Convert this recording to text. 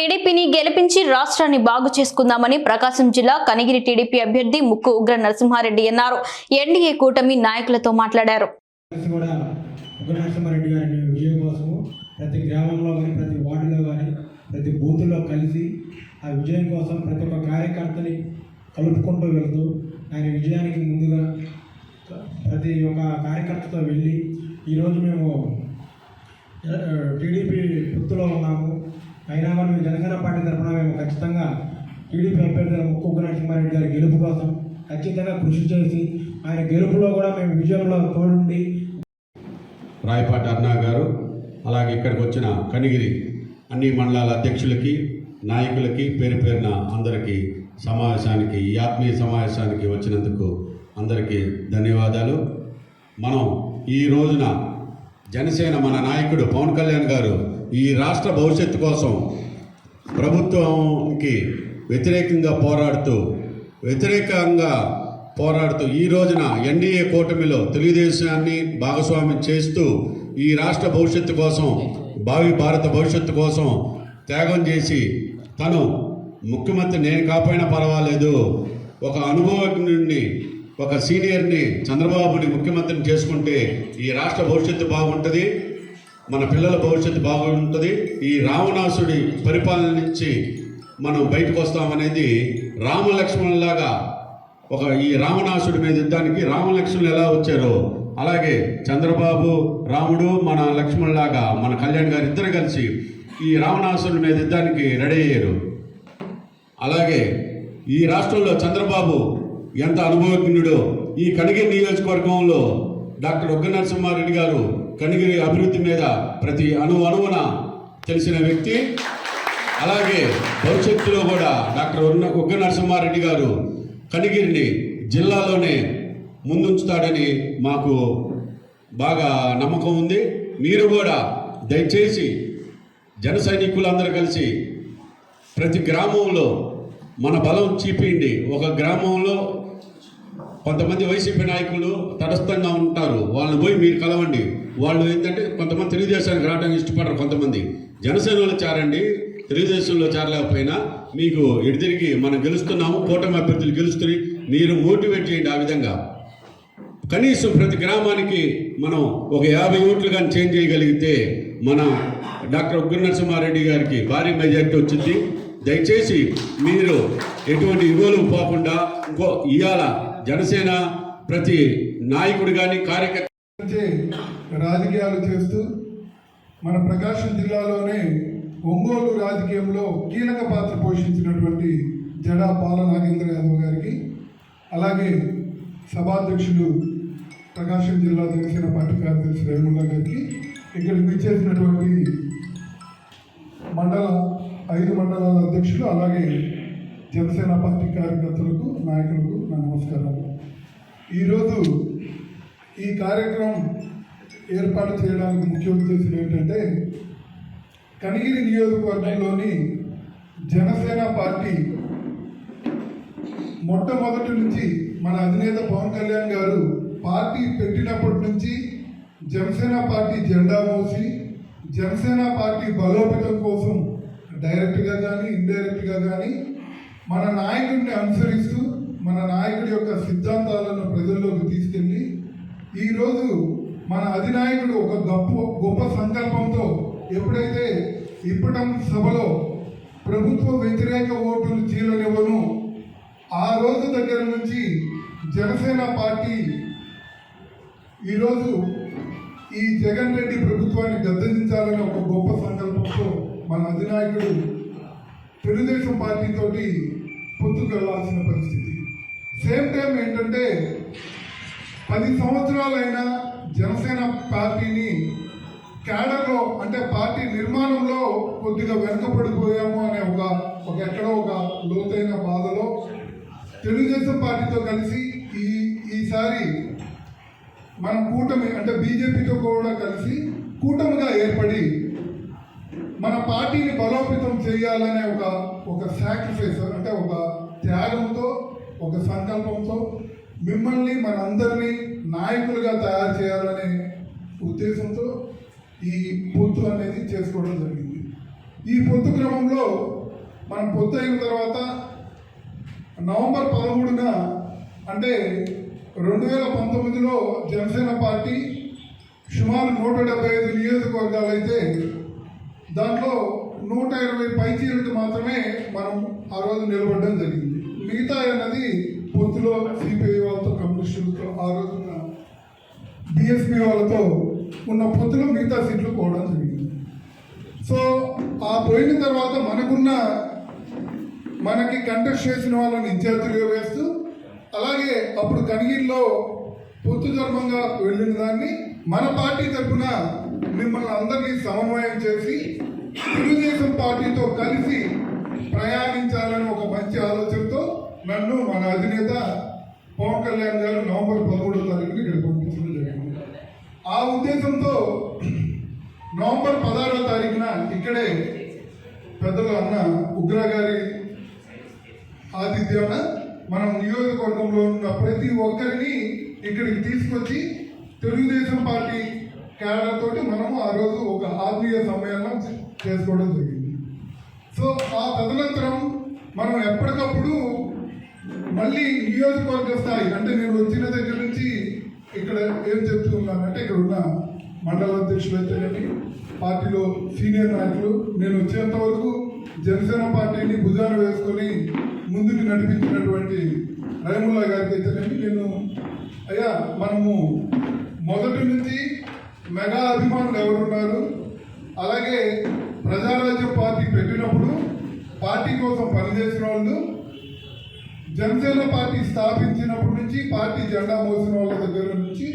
టీడీపీని గెలిపించి రాష్ట్రాన్ని బాగు చేసుకుందామని ప్రకాశం జిల్లా కనిగిరి టీడీపీ అభ్యర్థి ముక్కు ఉగ్ర నరసింహారెడ్డి అన్నారు. ఎన్డీఏ కూటమి నాయకులతో మాట్లాడారు. ప్రతి గ్రామంలో కానీ ప్రతి వార్డులో కానీ ప్రతి బూత్లో కలిసి ఆ విజయం కోసం ప్రతి ఒక్క కార్యకర్తని కలుపుకుంటూ వెళ్తూ ఆయన విజయానికి ముందుగా ప్రతి ఒక్క కార్యకర్తతో వెళ్ళి ఈరోజు మేము టీడీపీ వృత్తిలో ఉన్నాము. అయినా మనం జనసేన పార్టీ తరఫున మేము ఖచ్చితంగా టీడీపీ అభ్యర్థి ముక్కు నరసింహారెడ్డి గారి గెలుపు కోసం ఖచ్చితంగా కృషి చేసి ఆయన గెలుపులో కూడా మేము విజయంలో తోడుండి రాయపాటి అన్నా గారు అలాగే ఇక్కడికి వచ్చిన కనిగిరి అన్ని మండలాల అధ్యక్షులకి నాయకులకి పేరు పేరున అందరికీ సమావేశానికి ఈ ఆత్మీయ సమావేశానికి వచ్చినందుకు అందరికీ ధన్యవాదాలు. మనం ఈ రోజున జనసేన మన నాయకుడు పవన్ కళ్యాణ్ గారు ఈ రాష్ట్ర భవిష్యత్తు కోసం ప్రభుత్వంకి వ్యతిరేకంగా పోరాడుతూ వ్యతిరేకంగా పోరాడుతూ ఈ రోజున ఎన్డీఏ కూటమిలో తెలుగుదేశాన్ని భాగస్వామ్యం చేస్తూ ఈ రాష్ట్ర భవిష్యత్తు కోసం భావి భారత భవిష్యత్తు కోసం త్యాగం చేసి తను ముఖ్యమంత్రి నేను కాపోయినా పర్వాలేదు ఒక అనుభవజ్ఞుడిని ఒక సీనియర్ని చంద్రబాబుని ముఖ్యమంత్రిని చేసుకుంటే ఈ రాష్ట్ర భవిష్యత్తు బాగుంటుంది మన పిల్లల భవిష్యత్తు బాగుంటుంది ఈ రావణాసుడి పరిపాలన నుంచి మనం బయటకు వస్తామనేది రామలక్ష్మణులాగా ఒక ఈ రావణాసుడి మీద యుద్ధానికి రామలక్ష్మణులు ఎలా వచ్చారో అలాగే చంద్రబాబు రాముడు మన లక్ష్మణులాగా మన కళ్యాణ్ గారు ఇద్దరు కలిసి ఈ రావణాసుడి మీద యుద్ధానికి రెడీ అయ్యారు. అలాగే ఈ రాష్ట్రంలో చంద్రబాబు ఎంత అనుభవజ్ఞుడో ఈ కనిగిరి నియోజకవర్గంలో డాక్టర్ ఉగ్గనరసింహారెడ్డి గారు కనిగిరి అభివృద్ధి మీద ప్రతి అణు అణువున తెలిసిన వ్యక్తి. అలాగే భవిష్యత్తులో కూడా డాక్టర్ ఉన్న- నరసింహారెడ్డి గారు కనిగిరిని జిల్లాలోనే ముందుంచుతాడని మాకు బాగా నమ్మకం ఉంది. మీరు కూడా దయచేసి జన సైనికులందరూ కలిసి ప్రతి గ్రామంలో మన బలం చీపిండి ఒక గ్రామంలో కొంతమంది వైసీపీ నాయకులు తటస్థంగా ఉంటారు. వాళ్ళని పోయి మీరు కలవండి. వాళ్ళు ఏంటంటే కొంతమంది తెలుగుదేశానికి రావడానికి ఇష్టపడరు కొంతమంది. జనసేనలో చేరండి తెలుగుదేశంలో చేరలేకపోయినా మీకు ఎడితిరిగి మనం గెలుస్తున్నాము కూటమి అభ్యర్థులు గెలుస్తుంది మీరు మోటివేట్ చేయండి ఆ విధంగా. కనీసం ప్రతి గ్రామానికి మనం ఒక యాభై ఓట్లు కానీ చేంజ్ చేయగలిగితే మన డాక్టర్ ఉగ్ర నరసింహారెడ్డి గారికి భారీ మెజార్టీ వచ్చింది. దయచేసి మీరు ఎటువంటి ఇగోలు పోకుండా ఇంకో ఇవాళ జనసేన ప్రతి నాయకుడు కానీ కార్యకర్త రాజకీయాలు చేస్తూ మన ప్రకాశం జిల్లాలోనే ఒంగోలు రాజకీయంలో కీలక పాత్ర పోషించినటువంటి జడా పాల నాగేంద్ర యాదవ్ గారికి అలాగే సభాధ్యక్షుడు ప్రకాశం జిల్లా జనసేన పార్టీ కార్యదర్శి రేముల్లా గారికి ఇక్కడికి విచ్చేసినటువంటి మండల ఐదు మండలాల అధ్యక్షులు అలాగే జనసేన పార్టీ కార్యకర్తలకు నాయకులకు నా నమస్కారాలు ఈరోజు ఈ కార్యక్రమం ఏర్పాటు చేయడానికి ముఖ్య ఉద్దేశం ఏంటంటే కనిగిరి నియోజకవర్గంలోని జనసేన పార్టీ మొట్టమొదటి నుంచి మన అధినేత పవన్ కళ్యాణ్ గారు పార్టీ పెట్టినప్పటి నుంచి జనసేన పార్టీ జెండా మోసి జనసేన పార్టీ బలోపేతం కోసం డైరెక్ట్గా కానీ ఇండైరెక్ట్గా కానీ మన నాయకుడిని అనుసరిస్తూ మన నాయకుడి యొక్క సిద్ధాంతాలను ప్రజల్లోకి తీసుకెళ్ళి ఈరోజు మన అధినాయకుడు ఒక గొప్ప గొప్ప సంకల్పంతో ఎప్పుడైతే ఇప్పటం సభలో ప్రభుత్వ వ్యతిరేక ఓటులు చీలనివ్వను ఆ రోజు దగ్గర నుంచి జనసేన పార్టీ ఈరోజు ఈ జగన్ రెడ్డి ప్రభుత్వాన్ని గద్దెదించాలని ఒక గొప్ప సంకల్పంతో మన అధినాయకుడు తెలుగుదేశం పార్టీతోటి పొత్తుకు వెళ్ళాల్సిన పరిస్థితి. సేమ్ టైం ఏంటంటే పది సంవత్సరాలైనా జనసేన పార్టీని క్యాడర్లో అంటే పార్టీ నిర్మాణంలో కొద్దిగా వెనుకబడిపోయాము అనే ఒక ఒక ఎక్కడో ఒక లోతైన బాధలో తెలుగుదేశం పార్టీతో కలిసి ఈ ఈసారి మనం కూటమి అంటే బీజేపీతో కూడా కలిసి కూటమిగా ఏర్పడి మన పార్టీని బలోపేతం చేయాలనే ఒక ఒక సాక్రిఫైస్ అంటే ఒక త్యాగంతో ఒక సంకల్పంతో మిమ్మల్ని మనందరినీ నాయకులుగా తయారు చేయాలనే ఉద్దేశంతో ఈ పొత్తు అనేది చేసుకోవడం జరిగింది. ఈ పొత్తు క్రమంలో మనం పొత్తు అయిన తర్వాత నవంబర్ పదమూడున అంటే రెండు వేల పంతొమ్మిదిలో జనసేన పార్టీ సుమారు నూట డెబ్బై ఐదు నియోజకవర్గాలు అయితే దాంట్లో నూట ఇరవై పైచీలకు మాత్రమే మనం ఆ రోజు నిలబడడం జరిగింది. మిగతా అన్నది పొత్తులో సిపిఐ వాళ్ళతో కమ్యూనిస్టులతో ఆ రోజున బిఎస్పి వాళ్ళతో ఉన్న పొత్తులో మిగతా సీట్లు పోవడం జరిగింది. సో ఆ పోయిన తర్వాత మనకున్న మనకి కంటెస్ట్ చేసిన వాళ్ళని ఇన్ఛార్జిగా వేస్తూ అలాగే అప్పుడు కనిగిరిలో పొత్తు ధర్మంగా వెళ్ళిన దాన్ని మన పార్టీ తరఫున మిమ్మల్ని అందరినీ సమన్వయం చేసి తెలుగుదేశం పార్టీతో కలిసి ప్రయాణించాలని ఒక మంచి ఆలోచనతో నన్ను మన అధినేత పవన్ కళ్యాణ్ గారు నవంబర్ పదమూడో తారీఖున ఇక్కడ పంపించడం జరిగింది. ఆ ఉద్దేశంతో నవంబర్ పదహారో తారీఖున ఇక్కడే పెద్దలు అన్న ఉగ్ర గారి ఆతిథ్యాన మనం నియోజకవర్గంలో ఉన్న ప్రతి ఒక్కరిని ఇక్కడికి తీసుకొచ్చి తెలుగుదేశం పార్టీ కేరళతోటి తోటి మనము ఆ రోజు ఒక ఆత్మీయ సమ్మేళనం చేసుకోవడం జరిగింది. సో ఆ తదనంతరం మనం ఎప్పటికప్పుడు మళ్ళీ నియోజకవర్గ స్థాయి అంటే నేను వచ్చిన దగ్గర నుంచి ఇక్కడ ఏం చెప్తున్నానంటే ఇక్కడ ఉన్న మండల అధ్యక్షులు అయితేనేమి పార్టీలో సీనియర్ నాయకులు నేను వచ్చేంత వరకు జనసేన పార్టీని భుజాన వేసుకొని ముందుకు నడిపించినటువంటి రయముల్లా గారికి అయితేనేమి నేను అయ్యా మనము మొదటి నుంచి మెగా అభిమానులు ఎవరున్నారు? అలాగే ప్రజారాజ్యం పార్టీ పెట్టినప్పుడు పార్టీ కోసం పనిచేసిన వాళ్ళు జనసేన పార్టీ స్థాపించినప్పటి నుంచి పార్టీ జెండా మోసిన వాళ్ళ దగ్గర నుంచి